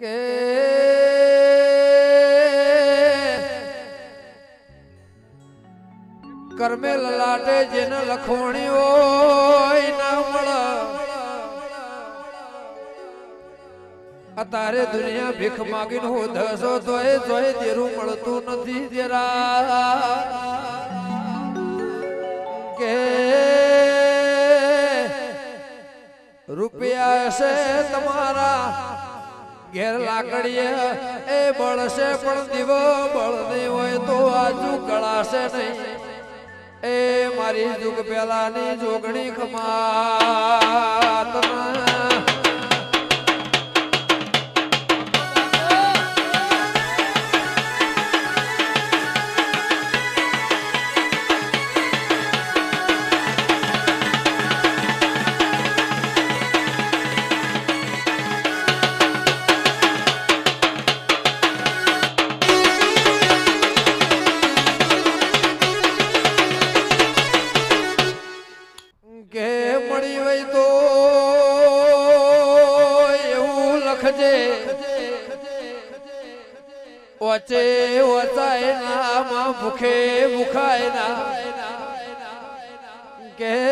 કે કર્મે લલાટે જેને લખવણી હોય ના મળે. અતારે દુનિયા ભીખ માગીને હું ધસો તોય તોય તેરું મળતું નથી જરા. રૂપિયા છે તમારા. ઘેર લાકડીએ એ બળશે, પણ દીવો બળ હોય તો આજુ કળાશે નહીં. એ મારી જુગ પેલાની જોગણી ખમાત. મળી તો એવું લખજે. વચે વચાય ના માં ભૂખે ભૂખાય ના કે